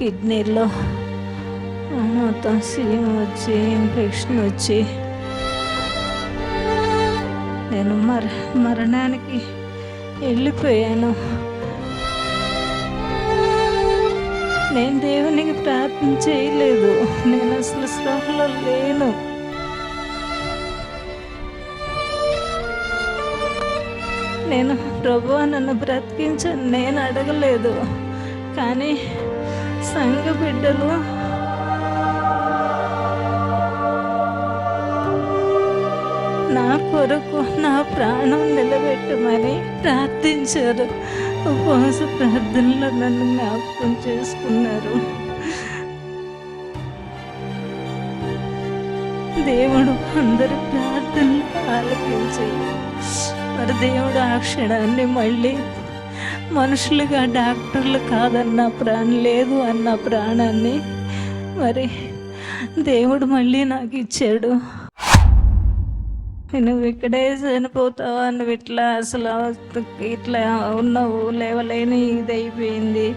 కిడ్నీలో మొత్తం సీమ్ వచ్చి ఇన్ఫెక్షన్ వచ్చి. నేను మర మరణానికి వెళ్ళిపోయాను. నేను దేవునికి ప్రార్థన చేయలేదు. నేను అసలు శ్రమలో లేను. నేను ప్రభు నన్ను బ్రతికించని నేను అడగలేదు. కానీ సంఘ బిడ్డలు. నా కొరకు నా ప్రాణం నిలబెట్టమని ప్రార్థించారు. ఉపవాస ప్రార్థనలో నన్ను జ్ఞాపకం చేసుకున్నారు. దేవుడు అందరి ప్రార్థనలు ఆలకించి మరి దేవుడు ఆ క్షణాన్ని మళ్ళీ మనుషులుగా డాక్టర్లు కాదన్న ప్రాణం లేదు అన్న ప్రాణాన్ని మరి దేవుడు మళ్ళీ నాకు ఇచ్చాడు. నువ్వు ఇక్కడే చనిపోతావా? నువ్వు ఇట్లా అసలు ఇట్లా ఉన్నావు లేవలేని ఇది అయిపోయింది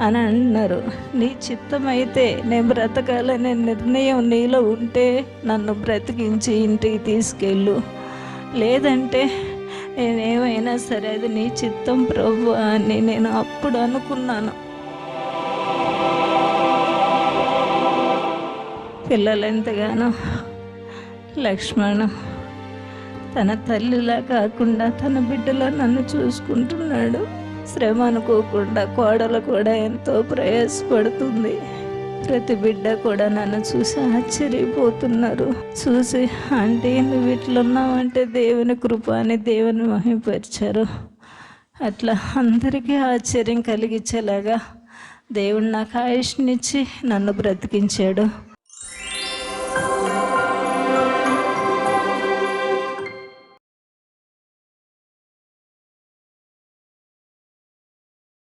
అని అన్నారు. నీ చిత్తం అయితే నేను బ్రతకాలనే నిర్ణయం నీలో ఉంటే నన్ను బ్రతికించి ఇంటికి తీసుకెళ్ళు. లేదంటే నేనేమైనా సరే అది నీ చిత్తం ప్రభు అని నేను అప్పుడు అనుకున్నాను. పిల్లలు ఎంతగానో లక్ష్మణ్ తన తల్లిలా కాకుండా తన బిడ్డలా నన్ను చూసుకుంటున్నాడు. శ్రమ అనుకోకుండా కోడలు కూడా ఎంతో ప్రయాసపడుతుంది. ప్రతి బిడ్డ కూడా నన్ను చూసి ఆశ్చర్యపోతున్నారు. చూసి ఆంటీ నువ్వు ఇట్లున్నావంటే దేవుని కృప అని దేవుని మహిమపరిచారు అట్లా అందరికీ ఆశ్చర్యం కలిగించేలాగా దేవుడు నాకు ఆయుష్నిచ్చి నన్ను బ్రతికించాడు.